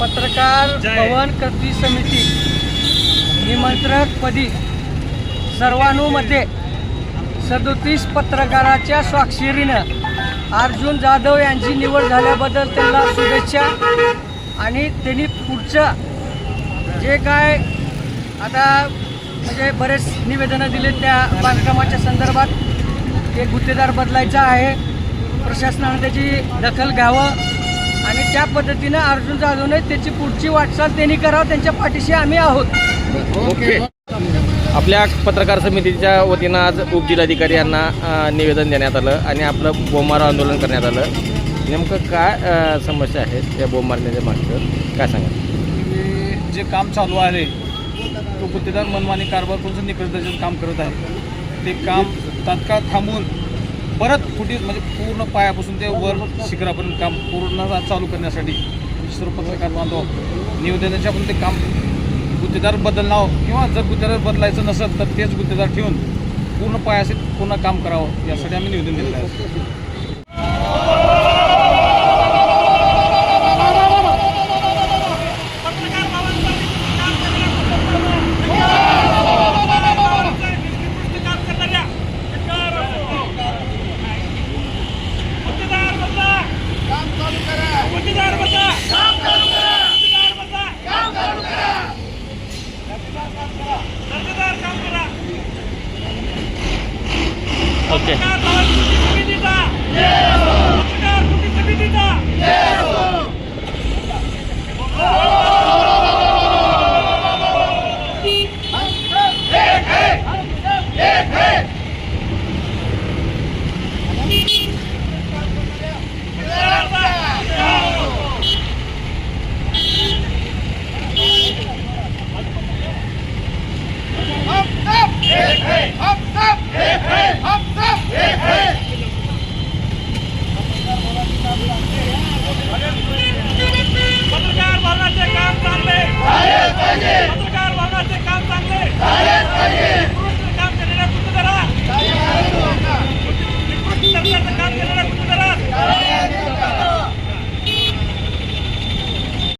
पत्रकार भवन कृती समिती. निमंत्रकपदी सर्वानुमध्ये सदोतीस पत्रकाराच्या स्वाक्षरीनं अर्जुन जाधव यांची निवड झाल्याबद्दल त्यांना शुभेच्छा. आणि त्यांनी पुढचं जे काय आता म्हणजे बरेच निवेदनं दिले त्या बांधकामाच्या संदर्भात. ते गुत्तेदार बदलायचा आहे. प्रशासनानं त्याची दखल घ्यावं. आणि त्या पद्धतीनं अर्जुन जाधवने त्याची पुढची वाटचाल त्यांनी करावं त्यांच्या पाठीशी आम्ही आहोत. ओके. आपल्या पत्रकार समितीच्या वतीनं आज उपजिल्हाधिकारी यांना निवेदन देण्यात आलं आणि आपलं बोंबार आंदोलन करण्यात आलं. नेमकं काय समस्या आहेत या बोंब मारण्याच्या मागचं? काय सांगा की जे काम चालू आहे तो गुत्तेदार मनमानी कारभार करून निकटचं काम करत आहे. ते काम तात्काळ थांबवून परत कुठे म्हणजे पूर्ण पायापासून ते वर शिखरापर्यंत काम पूर्ण चालू करण्यासाठी सर्व पत्रकार बांधव निवेदनाचे आपण ते काम गुत्तेदार बदलणार किंवा जर गुत्तेदार बदलायचं नसेल तर तेच गुत्तेदार ठेवून पूर्ण पायाशी पूर्ण काम करावं यासाठी आम्ही निवेदन दिलेलं आहे. ओके